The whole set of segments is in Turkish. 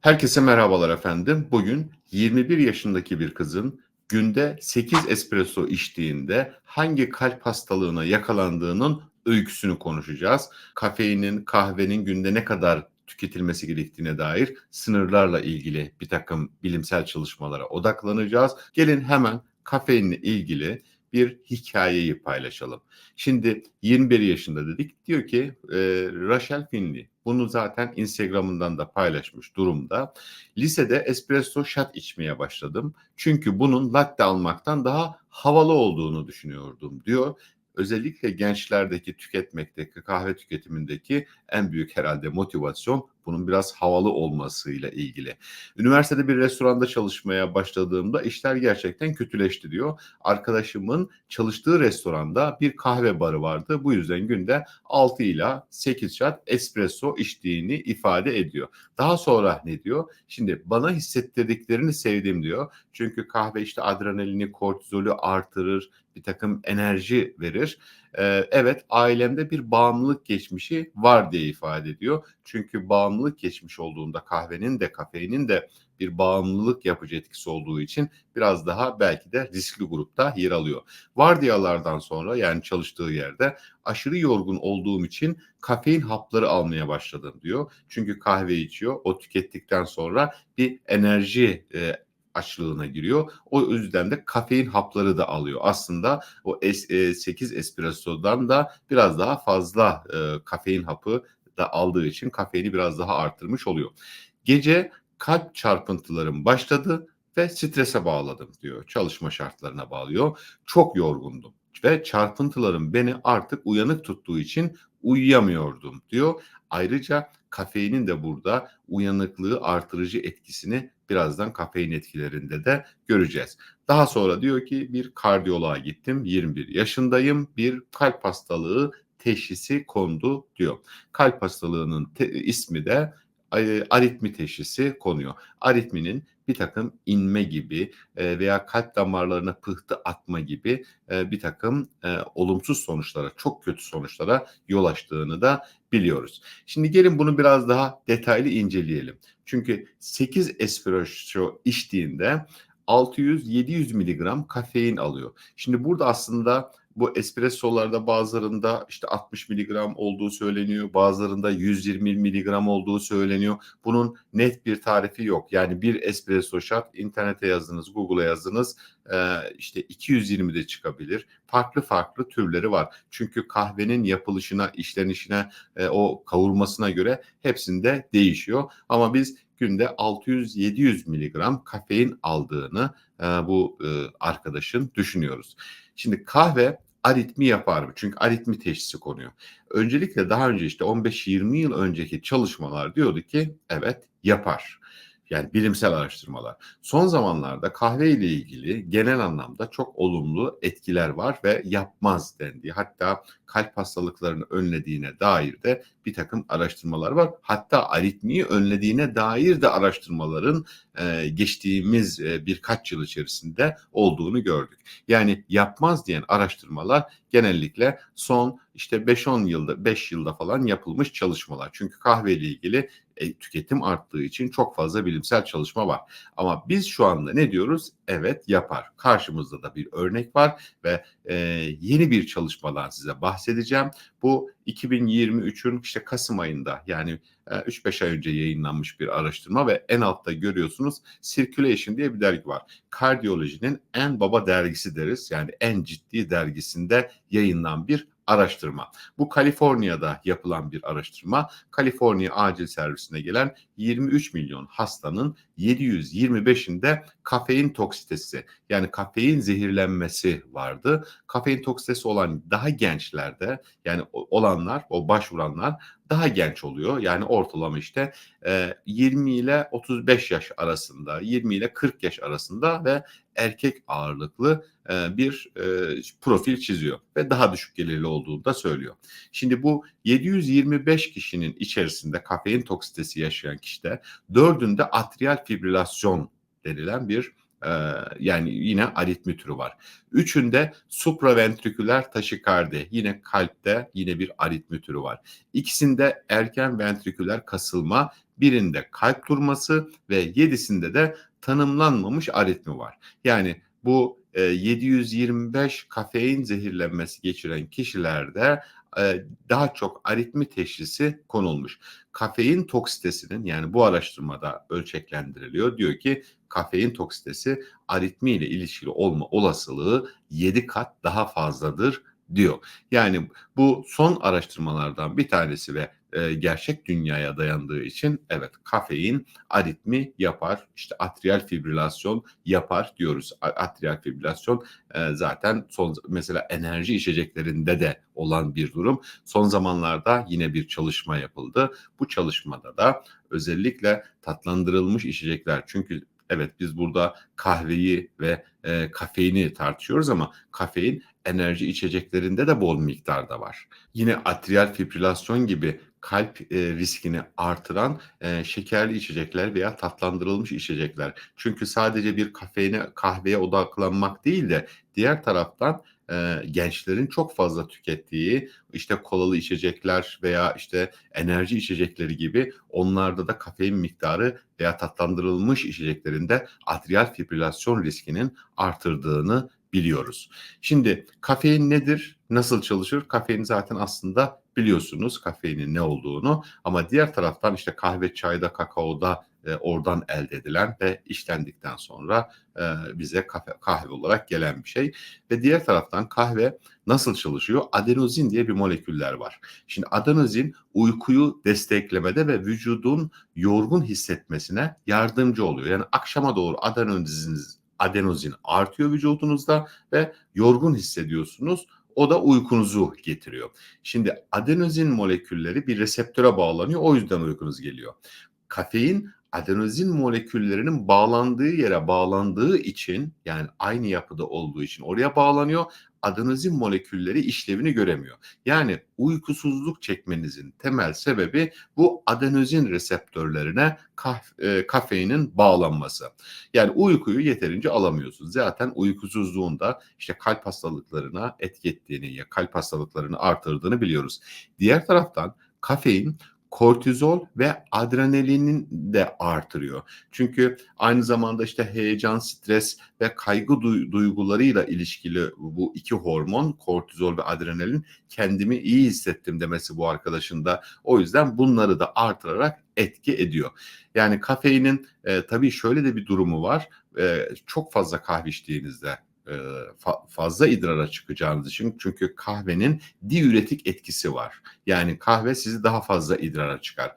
Herkese merhabalar efendim. Bugün 21 yaşındaki bir kızın günde 8 espresso içtiğinde hangi kalp hastalığına yakalandığının öyküsünü konuşacağız. Kafeinin, kahvenin günde ne kadar tüketilmesi gerektiğine dair sınırlarla ilgili bir takım bilimsel çalışmalara odaklanacağız. Gelin hemen kafeinle ilgili bir hikayeyi paylaşalım. Şimdi 21 yaşında dedik. Diyor ki e, Rachel Finley bunu zaten Instagram'ından da paylaşmış durumda. Lisede espresso shot içmeye başladım. Çünkü bunun latte almaktan daha havalı olduğunu düşünüyordum diyor özellikle gençlerdeki tüketmekteki kahve tüketimindeki en büyük herhalde motivasyon bunun biraz havalı olmasıyla ilgili. Üniversitede bir restoranda çalışmaya başladığımda işler gerçekten kötüleşti diyor. Arkadaşımın çalıştığı restoranda bir kahve barı vardı. Bu yüzden günde 6 ile 8 shot espresso içtiğini ifade ediyor. Daha sonra ne diyor? Şimdi bana hissettirdiklerini sevdim diyor. Çünkü kahve işte adrenalini, kortizolü artırır, bir takım enerji verir. Ee, evet ailemde bir bağımlılık geçmişi var diye ifade ediyor. Çünkü bağımlılık geçmiş olduğunda kahvenin de kafeinin de bir bağımlılık yapıcı etkisi olduğu için biraz daha belki de riskli grupta yer alıyor. Vardiyalardan sonra yani çalıştığı yerde aşırı yorgun olduğum için kafein hapları almaya başladım diyor. Çünkü kahve içiyor. O tükettikten sonra bir enerji e, açlığına giriyor. O yüzden de kafein hapları da alıyor. Aslında o es, 8 e, espressodan da biraz daha fazla e, kafein hapı da aldığı için kafeini biraz daha arttırmış oluyor. Gece kalp çarpıntılarım başladı ve strese bağladım diyor. Çalışma şartlarına bağlıyor. Çok yorgundum ve çarpıntılarım beni artık uyanık tuttuğu için uyuyamıyordum diyor. Ayrıca kafeinin de burada uyanıklığı artırıcı etkisini birazdan kafein etkilerinde de göreceğiz. Daha sonra diyor ki bir kardiyoloğa gittim. 21 yaşındayım. Bir kalp hastalığı teşhisi kondu diyor. Kalp hastalığının te- ismi de aritmi teşhisi konuyor. Aritminin bir takım inme gibi e, veya kalp damarlarına pıhtı atma gibi e, bir takım e, olumsuz sonuçlara, çok kötü sonuçlara yol açtığını da biliyoruz. Şimdi gelin bunu biraz daha detaylı inceleyelim. Çünkü 8 espresso içtiğinde 600-700 miligram kafein alıyor. Şimdi burada aslında bu espressolarda bazılarında işte 60 miligram olduğu söyleniyor. Bazılarında 120 miligram olduğu söyleniyor. Bunun net bir tarifi yok. Yani bir espresso shot internete yazdınız, Google'a yazdınız işte 220 de çıkabilir. Farklı farklı türleri var. Çünkü kahvenin yapılışına, işlenişine, o kavurmasına göre hepsinde değişiyor. Ama biz günde 600-700 miligram kafein aldığını bu arkadaşın düşünüyoruz. Şimdi kahve aritmi yapar mı? Çünkü aritmi teşhisi konuyor. Öncelikle daha önce işte 15-20 yıl önceki çalışmalar diyordu ki evet yapar. Yani bilimsel araştırmalar. Son zamanlarda kahve ile ilgili genel anlamda çok olumlu etkiler var ve yapmaz dendiği hatta kalp hastalıklarını önlediğine dair de bir takım araştırmalar var. Hatta aritmiyi önlediğine dair de araştırmaların e, geçtiğimiz e, birkaç yıl içerisinde olduğunu gördük. Yani yapmaz diyen araştırmalar genellikle son işte 5-10 yılda 5 yılda falan yapılmış çalışmalar. Çünkü kahve ile ilgili tüketim arttığı için çok fazla bilimsel çalışma var. Ama biz şu anda ne diyoruz? Evet yapar. Karşımızda da bir örnek var ve e, yeni bir çalışmadan size bahsedeceğim. Bu 2023'ün işte Kasım ayında yani 3-5 ay önce yayınlanmış bir araştırma ve en altta görüyorsunuz Circulation diye bir dergi var. Kardiyolojinin en baba dergisi deriz. Yani en ciddi dergisinde yayınlanan bir araştırma. Bu Kaliforniya'da yapılan bir araştırma. Kaliforniya acil servisine gelen 23 milyon hastanın 725'inde kafein toksitesi yani kafein zehirlenmesi vardı. Kafein toksitesi olan daha gençlerde yani olanlar, o başvuranlar daha genç oluyor. Yani ortalama işte 20 ile 35 yaş arasında, 20 ile 40 yaş arasında ve erkek ağırlıklı bir profil çiziyor ve daha düşük gelirli olduğunu da söylüyor. Şimdi bu 725 kişinin içerisinde kafein toksitesi yaşayan kişide dördünde atrial fibrilasyon denilen bir yani yine aritmi türü var. Üçünde supraventriküler taşikardi. Yine kalpte yine bir aritmi türü var. İkisinde erken ventriküler kasılma birinde kalp durması ve yedisinde de tanımlanmamış aritmi var. Yani bu e, 725 kafein zehirlenmesi geçiren kişilerde e, daha çok aritmi teşhisi konulmuş. Kafein toksitesinin yani bu araştırmada ölçeklendiriliyor. Diyor ki kafein toksitesi aritmi ile ilişkili olma olasılığı 7 kat daha fazladır diyor. Yani bu son araştırmalardan bir tanesi ve e, gerçek dünyaya dayandığı için evet kafein aritmi yapar. İşte atrial fibrilasyon yapar diyoruz. Atrial fibrilasyon e, zaten son mesela enerji içeceklerinde de olan bir durum. Son zamanlarda yine bir çalışma yapıldı. Bu çalışmada da özellikle tatlandırılmış içecekler çünkü evet biz burada kahveyi ve e, kafeini tartışıyoruz ama kafein enerji içeceklerinde de bol miktarda var. Yine atrial fibrilasyon gibi kalp e, riskini artıran e, şekerli içecekler veya tatlandırılmış içecekler. Çünkü sadece bir kafeine kahveye odaklanmak değil de diğer taraftan e, gençlerin çok fazla tükettiği işte kolalı içecekler veya işte enerji içecekleri gibi onlarda da kafein miktarı veya tatlandırılmış içeceklerinde atrial fibrilasyon riskinin artırdığını biliyoruz. Şimdi kafein nedir? Nasıl çalışır? Kafein zaten aslında biliyorsunuz kafeinin ne olduğunu ama diğer taraftan işte kahve, çayda, kakaoda e, oradan elde edilen ve işlendikten sonra e, bize kahve, kahve olarak gelen bir şey. Ve diğer taraftan kahve nasıl çalışıyor? Adenozin diye bir moleküller var. Şimdi adenozin uykuyu desteklemede ve vücudun yorgun hissetmesine yardımcı oluyor. Yani akşama doğru adenozin adenozin artıyor vücudunuzda ve yorgun hissediyorsunuz. O da uykunuzu getiriyor. Şimdi adenozin molekülleri bir reseptöre bağlanıyor. O yüzden uykunuz geliyor. Kafein adenozin moleküllerinin bağlandığı yere bağlandığı için yani aynı yapıda olduğu için oraya bağlanıyor. Adenozin molekülleri işlevini göremiyor. Yani uykusuzluk çekmenizin temel sebebi bu adenozin reseptörlerine kaf, e, kafeinin bağlanması. Yani uykuyu yeterince alamıyorsunuz. Zaten uykusuzluğunda işte kalp hastalıklarına etki ettiğini ya kalp hastalıklarını artırdığını biliyoruz. Diğer taraftan kafein kortizol ve adrenalinin de artırıyor. Çünkü aynı zamanda işte heyecan, stres ve kaygı duygularıyla ilişkili bu iki hormon kortizol ve adrenalin kendimi iyi hissettim demesi bu arkadaşın da. O yüzden bunları da artırarak etki ediyor. Yani kafeinin e, tabii şöyle de bir durumu var. E, çok fazla kahve içtiğinizde e, fazla idrara çıkacağınız için çünkü kahvenin diüretik etkisi var. Yani kahve sizi daha fazla idrara çıkar.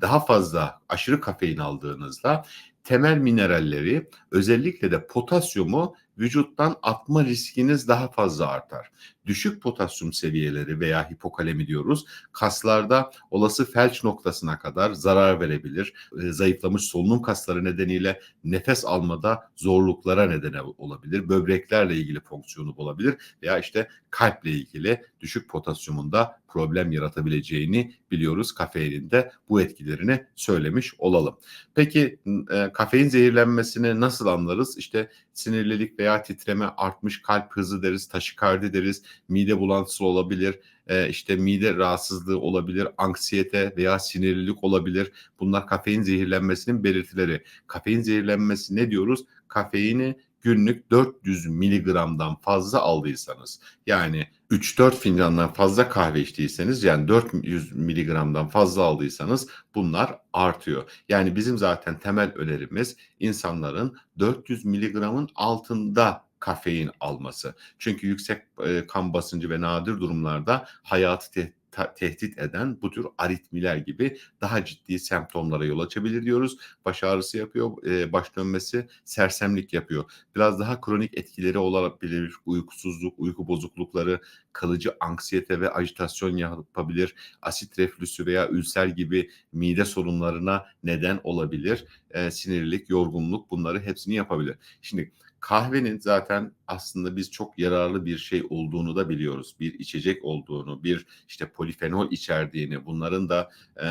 Daha fazla aşırı kafein aldığınızda temel mineralleri özellikle de potasyumu vücuttan atma riskiniz daha fazla artar. Düşük potasyum seviyeleri veya hipokalemi diyoruz. Kaslarda olası felç noktasına kadar zarar verebilir. E, zayıflamış solunum kasları nedeniyle nefes almada zorluklara neden olabilir. Böbreklerle ilgili fonksiyonu olabilir veya işte kalple ilgili düşük potasyumunda problem yaratabileceğini biliyoruz. Kafeinin de bu etkilerini söylemiş olalım. Peki e, kafein zehirlenmesini nasıl anlarız? İşte sinirlilik veya titreme, artmış kalp hızı deriz, taşikardi deriz, mide bulantısı olabilir, e, işte mide rahatsızlığı olabilir, anksiyete veya sinirlilik olabilir. Bunlar kafein zehirlenmesinin belirtileri. Kafein zehirlenmesi ne diyoruz? Kafeini günlük 400 miligramdan fazla aldıysanız yani 3-4 fincandan fazla kahve içtiyseniz yani 400 miligramdan fazla aldıysanız bunlar artıyor. Yani bizim zaten temel önerimiz insanların 400 miligramın altında kafein alması. Çünkü yüksek e, kan basıncı ve nadir durumlarda hayatı te- tehdit eden bu tür aritmiler gibi daha ciddi semptomlara yol açabilir diyoruz. Baş ağrısı yapıyor, e, baş dönmesi, sersemlik yapıyor. Biraz daha kronik etkileri olabilir. Uykusuzluk, uyku bozuklukları, kalıcı anksiyete ve ajitasyon yapabilir. Asit reflüsü veya ülser gibi mide sorunlarına neden olabilir. E, sinirlilik, yorgunluk bunları hepsini yapabilir. Şimdi kahvenin zaten aslında biz çok yararlı bir şey olduğunu da biliyoruz. Bir içecek olduğunu, bir işte polifenol içerdiğini, bunların da e,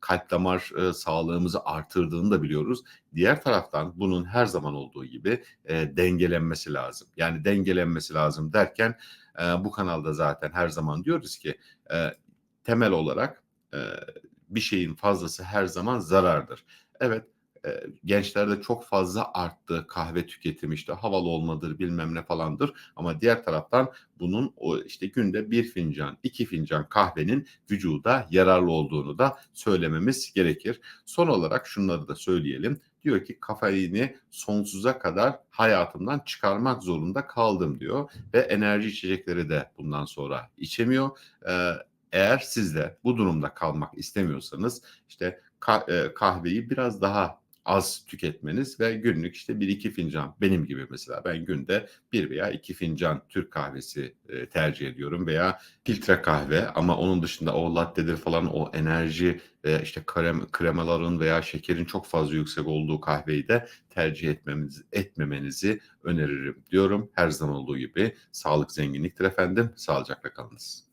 kalp damar e, sağlığımızı artırdığını da biliyoruz. Diğer taraftan bunun her zaman olduğu gibi e, dengelenmesi lazım. Yani dengelenmesi lazım derken e, bu kanalda zaten her zaman diyoruz ki e, temel olarak e, bir şeyin fazlası her zaman zarardır. Evet e, gençlerde çok fazla arttı kahve tüketimi işte havalı olmadır bilmem ne falandır ama diğer taraftan bunun o işte günde bir fincan iki fincan kahvenin vücuda yararlı olduğunu da söylememiz gerekir. Son olarak şunları da söyleyelim diyor ki kafeini sonsuza kadar hayatımdan çıkarmak zorunda kaldım diyor ve enerji içecekleri de bundan sonra içemiyor. Ee, eğer siz de bu durumda kalmak istemiyorsanız işte kahveyi biraz daha az tüketmeniz ve günlük işte bir iki fincan benim gibi mesela ben günde bir veya iki fincan Türk kahvesi e, tercih ediyorum veya filtre kahve ama onun dışında o lattedir falan o enerji ve işte krem, kremaların veya şekerin çok fazla yüksek olduğu kahveyi de tercih etmemiz, etmemenizi öneririm diyorum. Her zaman olduğu gibi sağlık zenginliktir efendim. Sağlıcakla kalınız.